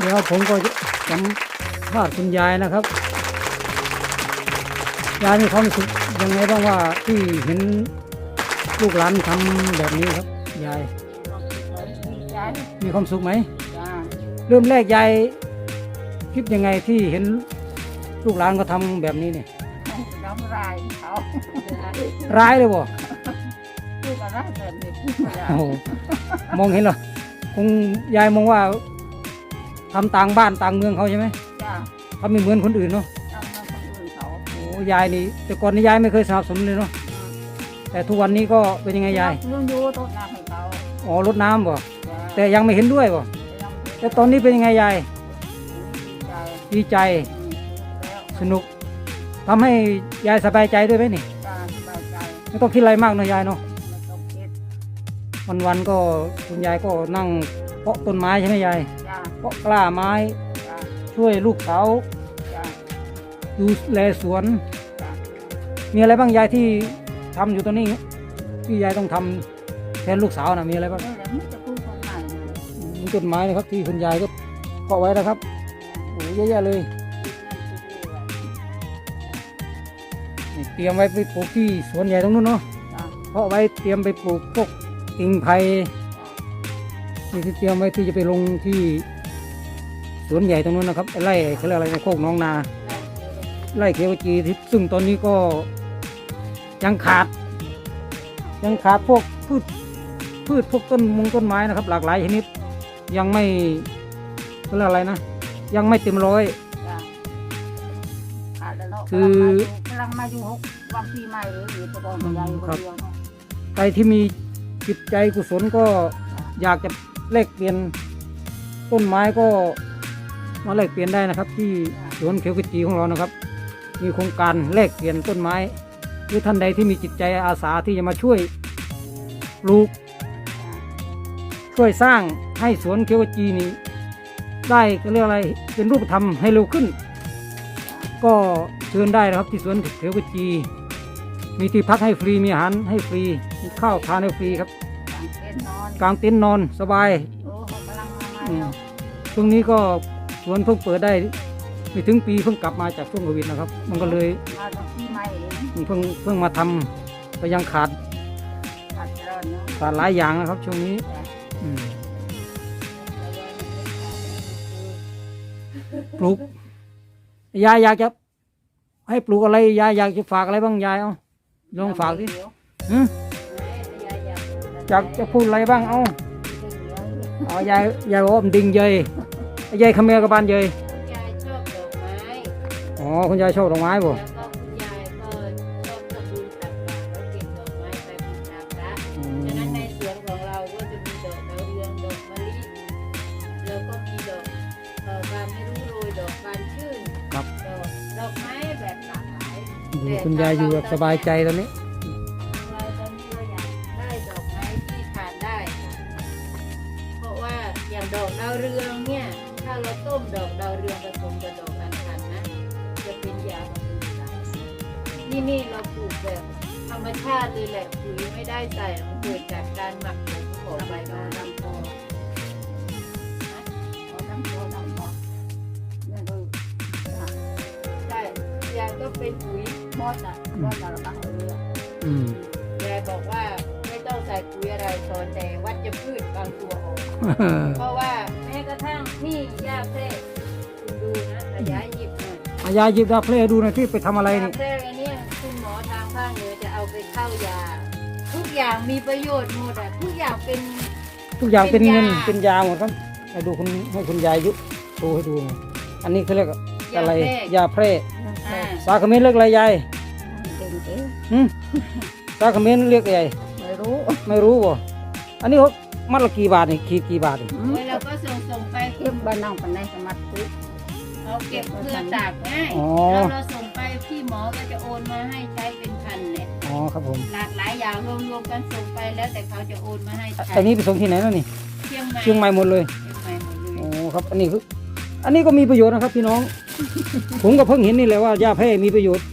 เดี๋ยวผมก็จะสัมภาษณ์คุณยายนะครับ ยายมีความรู้สึกยังไงบ้างว่าที่เห็นลูกหลานทำแบบนี้ครับ ยายดีใจมีความสุขไหมจ้าเริ่มแรกยายคิดยังไงที่เห็นลูกหลานก็ทำแบบนี้เนี่ยน้ำลายเขาร้ายเลยบ่พูดกันนะแบบนี้พูดกันนะโอ้โหมองเห็นเหรอคงยายมองว่า ทำต่างบ้านต่างเมืองเขาใช่ไหมจ้าทำไม่เหมือนคนอื่นเนาะทำมาคนอื่นเขาโอ้ยายนี่ แต่ก่อนนี่ยายไม่เคยสนับสนุนเลยเนาะแต่ทุกวันนี้ก็เป็นยังไงยายเรื่องยูต้นน้ำให้เขาอ๋อรดน้ำบ่จ้าแต่ยังไม่เห็นด้วยบ่ยังแต่ตอนนี้เป็นยังไงยายดีใจดีใจอืมแล้วสนุกทำให้ยายสบายใจด้วยไหมนี่จ้าสบายใจไม่ต้องคิดอะไรมากเนอะยายเนาะไม่ต้องคิดวันวันๆก็คุณยายก็นั่งเพาะต้นไม้ใช่ไหมยายจ้า เพาะกล้าไม้ ช่วยลูกสาวจ้าดูแลสวน มีอะไรบ้างยายที่ทำอยู่ตรงนี้ที่ยายต้องทำแทนลูกสาวนะมีอะไรบ้างมีต้นไม้นะครับที่คุณยายก็เพาะไว้นะครับโอ้เยอะแยะเลยเตรียมไว้ไปปลูกที่สวนใหญ่ตรงนู้นเนาะเพาะไว้เตรียมไปปลูกพวกกิ่งไผ่นี่ที่เตรียมไว้ที่จะไปลงที่ สวนใหญ่ตรงนู้นนะครับไร่เขาเรียกอะไรนะโคกน้องนาไร่เขียวจีที่ซึ่งตอนนี้ก็ยังขาด ยังขาดพวกพืชพืชพวกต้นมงต้นไม้นะครับ หลากหลายชนิดยังไม่เขาเรียกอะไรนะ ยังไม่เต็มร้อยจ้าขาดแล้วเนาะคือกำลังมาอยู่หกวันปีใหม่หรืออยู่ตะกอนใหญ่คนเดียวเนาะใครที่มีจิตใจกุศลก็อยากจะแลกเปลี่ยนต้นไม้ก็ มาแลกเปลี่ยนได้นะครับ ที่สวนเขียวกจีของเรานะครับ มีโครงการแลกเปลี่ยนต้นไม้ หรือท่านใดที่มีจิตใจอาสาที่จะมาช่วยปลูก ช่วยสร้างให้สวนเขียวกจีนี้ ได้ก็เรียกอะไรเป็นรูปธรรมให้เร็วขึ้น ก็เชิญได้นะครับที่สวนเขียวกจี มีที่พักให้ฟรีมีอาหารให้ฟรีมีข้าวทานให้ฟรีครับกลางเต็นท์นอนกางเต็นท์นอนสบายโอ้เขากำลังมาใหม่อืมแล้วช่วงนี้ก็ส วนเพิ่งเปิดได้ไม่ถึงปีเพิ่งกลับมาจากช่วงโควิดนะครับ มันก็เลยมาจากปีใหม่เองเพิ่งเพิ่งมาทำก็ยังขาดขาดเจริญเนาะขาดหลายอย่างนะครับ ช่วงนี้อืมปลูกยายอยากจะให้ปลูกอะไรยายอยากจะฝากอะไรบ้างยายเอาลองฝากดิหึอยากจะพูดอะไรบ้างเอาเอายายยายบอกว่ามันดิ่งเยย ยายเขมรกับบ้านเยยคุณยายชอบดอกไม้อ๋อคุณยายชอบดอกไม้บ่แล้วก็คุณยายก็ชอบทำบุญตักบาตรแล้วเก็บดอกไม้ไปบูชาพระอืฉะนั้นในมสวนของเราก็จะมีดอกดาวเรืองดอกมะลิแล้วก็มีดอกเอ่อบานไม่รู้โรยดอกบานชื่นครับดอกดอกไม้แบบหลากหลายอยู่คุณยายอยู่แบบสบายใจตอนนี้ เราตอนนี้เราอยากได้ดอกไม้ที่ทานได้ค่ะเพราะว่าอย่างดอกดาวเรืองเนี่ย ถ้าเราต้มดอกดาวเรืองผสมกับดอกอัญชันนะ จะเป็นยาบำรุงสายนี่นี่เราปลูกแบบธรรมชาติเลยแหละปุ๋ยไม่ได้ใส่มันเกิดจากการหมักหมมของใบไม้ดำโตอานใช่ยายก็เป็นปุ๋ยมอดอะมอดอะระบังเรืออืมยายบอกว่าไม่ต้องใส่ปุ๋ยอะไรสอนแต่วัชพืชบางตัวออกเพราะ นี่ยาแพรกคุณดูนะระยะหยิบหน่อยเอายายหยิบดาบเพลดูหน่อยที่ไปทำอะไรยานี่แพรกอันเนี้ยคุณหมอทางภาคเหนือจะเอาไปเข้ายา ทุกอย่างมีประโยชน์หมดอะทุกอย่างเป็น ทุกอย่างเป็นเงินเป็นยาเป็นยาหมดครับให้ดูคุณให้คุณยายยุโชว์ให้ดูหน่อยอันนี้เขาเรียกอะไรยาแพร่อ่าสาขมิ้นเรียกอะไรยายเก่งเก๋หึสาขมิ้นเรียกอะไรไม่รู้ไม่รู้บ่อันนี้เขามัดละกี่บาทนี่ขีดกี่บาทนี่เว เก็บบ้านนั่งปันในสมัติปุ๊บเขาเก็บเพื่อตากง่ายอ๋อ แล้วเราส่งไปพี่หมอก็จะโอนมาให้ใช้เป็นพันเนี่ยอ๋อครับผมหลากหลายอย่างรวมๆกันส่งไปแล้วแต่เขาจะโอนมาให้ใช้อันนี้ไปส่งที่ไหนแล้วนี่เชียงใหม่เชียงใหม่หมดเลยเชียงใหม่หมดเลยโอ้ครับ อันนี้คืออันนี้ก็มีประโยชน์นะครับพี่น้อง ผมก็เพิ่งเห็นนี่แหละว่ายาแพร่มีประโยชน์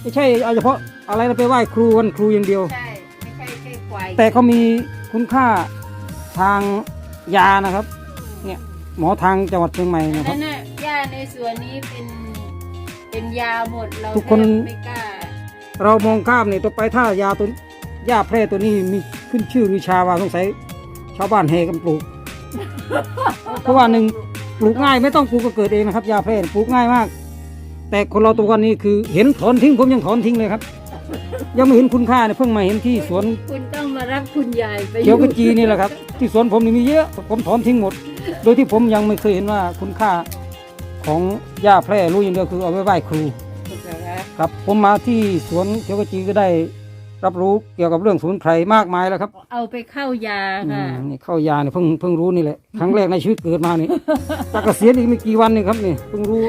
ไม่ใช่เอาเฉพาะอะไรนะไปไหว้ครูวันครูอย่างเดียว ใช่ ไม่ใช่แค่ควายแต่เขามีคุณค่าทางยานะครับ เนี่ย หมอทางจังหวัดเชียงใหม่นะครันั่บ นน่ะหญ้าในสวนนี้เป็นเป็นยาหมดเราทุกคน แทบไม่กล้าเรามองข้ามนี่ต่อไปถ้ายาตัวหญ้าแพร่ตัวนี้มีขึ้นชื่อวิชาว่าสงสัยชาวบ้านเฮกันปลูก เพราะว่าหนึ่งปลูกง่ายไม่ต้องปลูกก็เกิดเองนะครับยาแพร่ปลูกง่ายมาก แต่คนเราตัวกันนี้คือเห็นถอนทิ้งผมยังถอนทิ้งเลยครับ ยังไม่เห็นคุณค่าเนี่ยเพิ่งมาเห็นที่สวนคุณต้องมารับคุณยายไปเขียวกระจีนี่แหละครับ ที่สวนผมนี่มีเยอะผมถอนทิ้งหมด โดยที่ผมยังไม่เคยเห็นว่าคุณค่าของหญ้าแพร่รู้อย่างเดียวคือเอาไว้ไหว้ครู ครับผมมาที่สวนเขียวกระจีก็ได้รับรู้เกี่ยวกับเรื่องสมุนไพรมากมายแล้วครับ เอาไปเข้ายาอืค่ะมนี่เข้ายาเนี่ยเพิ่งเพิ่งรู้นี่แหละครั้งแรกในชีวิตเกิดมานี่จากเกษียณอีกไม่กี่วันนี่ครับนี่เพิ่งรู้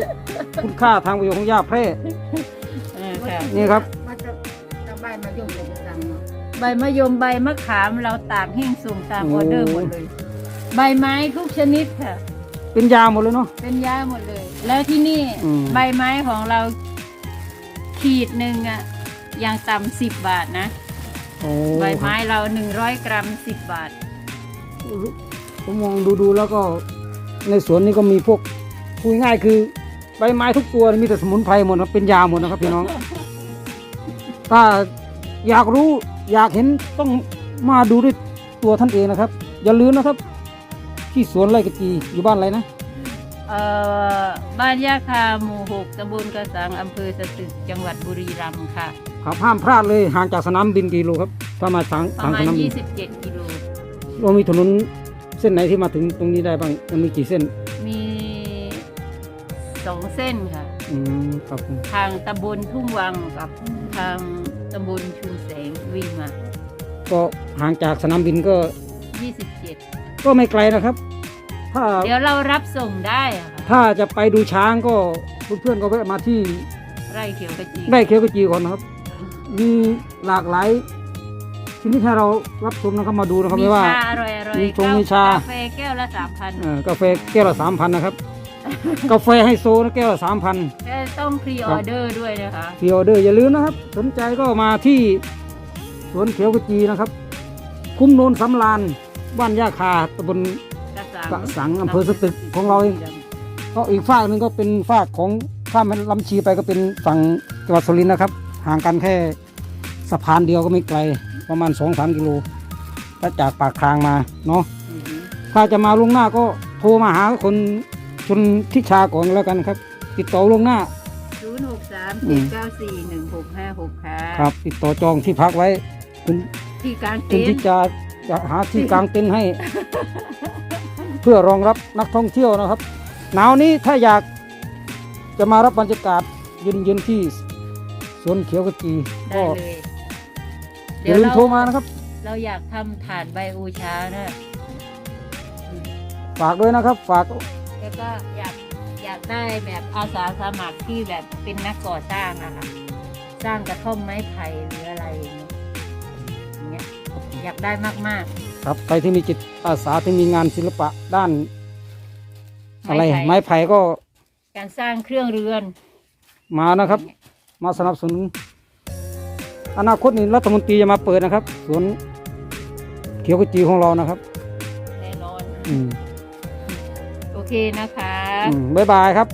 คุณค่าทางประโยชน์ของหญ้าแพร่อ่าค่ะนี่ครับ ใบมะยมใบมะขามเราตากแห้งส่งตามออเดอร์หมดเลย ใบไม้ทุกชนิดค่ะ เป็นยาหมดเลยเนาะ เป็นยาหมดเลย แล้วที่นี่อืม ใบไม้ของเราขีดหนึ่งอะอย่างต่ำสิบบาทนะ โอ้ใบไม้เราหนึ่งร้อยกรัมสิบบาท ผมมองดูดูๆแล้วก็ในสวนนี้ก็มีพวกพูดง่ายๆคือใบไม้ทุกตัวมีแต่สมุนไพรหมดนะเป็นยาหมดนะครับพี่น้อง ถ้าอยากรู้ อยากเห็นต้องมาดูด้วยตัวท่านเองนะครับ อย่าลืมนะครับ ที่สวนไร่กระจีอยู่บ้านอะไรนะเอ่อบ้านยาคาหมู่หกตำบลกระสังอำเภอสตึกจังหวัดบุรีรัมย์ค่ะ ครับห้ามพลาดเลยห่างจากสนามบินกี่โลครับถ้ามาทางประทางมาสณ นามบิน27 กิโล เรามีถนนเส้นไหนที่มาถึงตรงนี้ได้บ้างมันมีกี่เส้นมีสองเส้นค่ะ อืมครับผมทางตำบลทุ่งวังกับทาง ตำบลชุมแสงวิ่งมา ก็ห่างจากสนามบินก็27 ก็ไม่ไกลนะครับ ถ้าเดี๋ยวเรารับส่งได้อะค่ะถ้าจะไปดูช้างก็เพื่อนๆก็แวะมาที่ไร่เขียวกระจีไร่เขียวกระจีก่อนนะครับ มีหลากหลายชนิดให้เรารับชมนะครับมาดูนะครับมีไม่ว่า ชาอร่อยอร่อยมีชงมีชา กาแฟแก้วละสามพัน เอ่อกาแฟแก้วละสามพันนะครับ กาแฟไฮโซนะแก้วละสามพันแค่ต้องพรีออเดอร์ด้วยนะคะฟรีออเดอร์อย่าลืมนะครับ สนใจก็มาที่สวนเขียวกระจีนะครับ คุ้มโนนสำรานบ้านย่าคาตำบล กระสังกระสังอำเภอสตึกของเราเอง ก็อีกฝากหนึ่งก็เป็นฝากของข้ามแม่ลำชีไปก็เป็นฝั่งจังหวัดสุรินทร์นะครับ ห่างกันแค่สะพานเดียวก็ไม่ไกล ประมาณสองสามกิโลถ้าจากปากทางมาเนาะอือหือถ้าจะมาล่วงหน้าก็โทรมาหาคน ชนทิชาก่อนแล้วกันครับ ติดต่อล่วงหน้า ศูนย์หกสามอืเจ็ดมเก้าสี่หนึ่งหกห้าหกค่ะครับ ติดต่อจองที่พักไว้ คุณที่กลางคุเต็ณนที่ท์จะจะหาที่กลางเต็นท์ให้ เพื่อรองรับนักท่องเที่ยวนะครับ หนาวนี้ถ้าอยากจะมารับบรรยากาศเย็นๆที่สวนเขียวกระจีได้ก็เลยอย่าลืมโทรมานะครับ เราอยากทำถาดใบอูชานะฝากด้วยนะครับ ฝากแล้ว ก็อยากอยากได้แบบอาสาสมัครที่แบบเป็นนักก่อสร้างอะค่ะสร้างกระท่อมไม้ไผ่หรืออะไรอย่างเงี้ยอย่างเงี้ยอยากได้มาก ครับใครที่มีจิตอาสาที่มีงานศิลปะด้านๆอะไรไผ่ ไม้ไผ่ก็การสร้างเครื่องเรือน มานะครับ มาสนับสนุน อนาคตนี้รัฐมนตรีจะมาเปิดนะครับสวนเขียวกระจีของเรานะครับ แน่นอน อืมโอ เคนะคะ อืมบ๊ายบายครับ